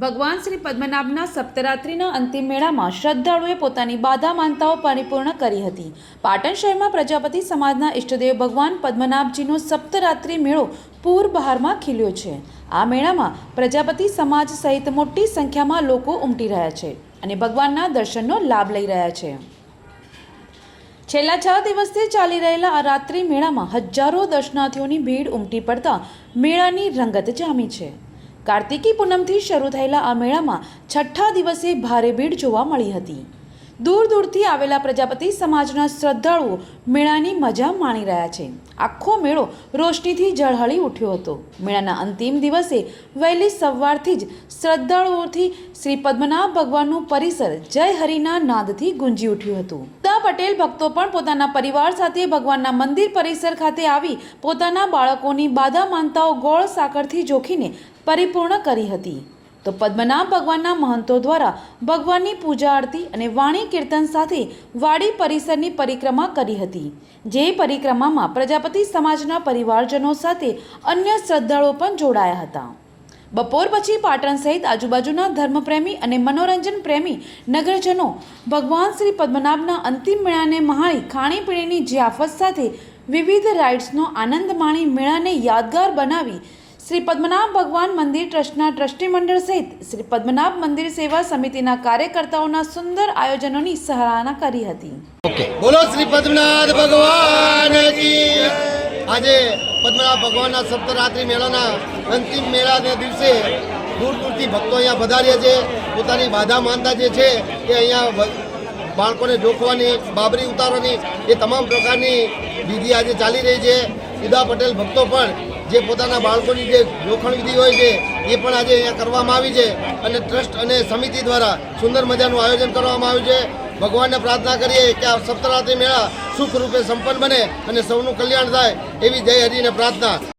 ભગવાન શ્રી પદ્મનાભના સપ્તરાત્રિના અંતિમ મેળામાં શ્રદ્ધાળુએ પોતાની બાધા માનતાઓ પરિપૂર્ણ કરી હતી. પાટણ શહેરમાં પ્રજાપતિ સમાજના ઇષ્ટદેવ ભગવાન પદ્મનાભજીનો સપ્તરાત્રિ મેળો પૂર બહારમાં ખીલ્યો છે. આ મેળામાં પ્રજાપતિ સમાજ સહિત મોટી સંખ્યામાં લોકો ઉમટી રહ્યા છે અને ભગવાનના દર્શનનો લાભ લઈ રહ્યા છે. છેલ્લા છ દિવસથી ચાલી રહેલા આ રાત્રિ મેળામાં હજારો દર્શનાર્થીઓની ભીડ ઉમટી પડતા મેળાની રંગત જામી છે. કાર્તિકી પૂનમથી શરૂ થયેલા આ મેળામાં છઠ્ઠા દિવસે ભારે ભીડ જોવા મળી હતી. દૂર દૂરથી આવેલા પ્રજાપતિ સમાજના શ્રદ્ધાળુઓ મેળાની મજા માણી રહ્યા છે. આખો મેળો રોશનીથી ઝળહળી ઉઠ્યો હતો. મેળાના અંતિમ દિવસે વહેલી સવારથી જ શ્રદ્ધાળુઓથી શ્રી પદ્મનાભ ભગવાનનું પરિસર જય હરિના નાદથી ગુંજી ઉઠ્યું હતું. પટેલ ભક્તો પણ પોતાના પરિવાર સાથે ભગવાનના મંદિર પરિસર ખાતે આવી પોતાના બાળકોની બાધા માનતાઓ ગોળ સાકરથી જોખીને પરિપૂર્ણ કરી હતી. તો પદ્મનાભ ભગવાનના મહંતો દ્વારા ભગવાનની પૂજા આરતી અને વાણી કીર્તન સાથે વાડી પરિસરની પરિક્રમા કરી હતી. જે પરિક્રમામાં પ્રજાપતિ સમાજના પરિવારજનો સાથે અન્ય શ્રદ્ધાળુઓ પણ જોડાયા હતા. બપોર પછી પાટણ સહિત આજુબાજુના ધર્મપ્રેમી અને મનોરંજન પ્રેમી નગરજનો ભગવાન શ્રી પદ્મનાભના અંતિમ મેળાને માણી ખાણીપીણીની જિયાફત સાથે વિવિધ રાઇડ્સનો આનંદ માણી મેળાને યાદગાર બનાવી શ્રી પદ્મનાભ ભગવાન મંદિર ટ્રસ્ટના ટ્રસ્ટી મંડળ સહિત શ્રી પદ્મનાભ મંદિર સેવા સમિતિના કાર્યકર્તાઓના સુંદર આયોજનોની સરાહના કરી હતી. બોલો શ્રી પદ્મનાથ ભગવાન આજે પદ્મનાભ ભગવાનના સપ્તરાત્રિ મેળાના અંતિમ મેળાને દિવસે દૂર દૂરથી ભક્તો અહીંયા વધાર્યા છે. પોતાની બાધા માનતા જે છે એ અહીંયા બાળકોને જોખવાની, બાબરી ઉતારવાની એ તમામ પ્રકારની વિધિ આજે ચાલી રહી છે. સીધા પટેલ ભક્તો પણ જે પોતાના બાળકોની જે જોખણ વિધિ હોય છે એ પણ આજે અહીંયા કરવામાં આવી છે. અને ટ્રસ્ટ અને સમિતિ દ્વારા સુંદર મજાનું આયોજન કરવામાં આવ્યું છે. ભગવાનને પ્રાર્થના કરીએ કે આ સપ્તરાત્રિ મેળા સુખ રૂપે સંપન્ન બને અને સૌનું કલ્યાણ થાય એવી જય હરિને પ્રાર્થના.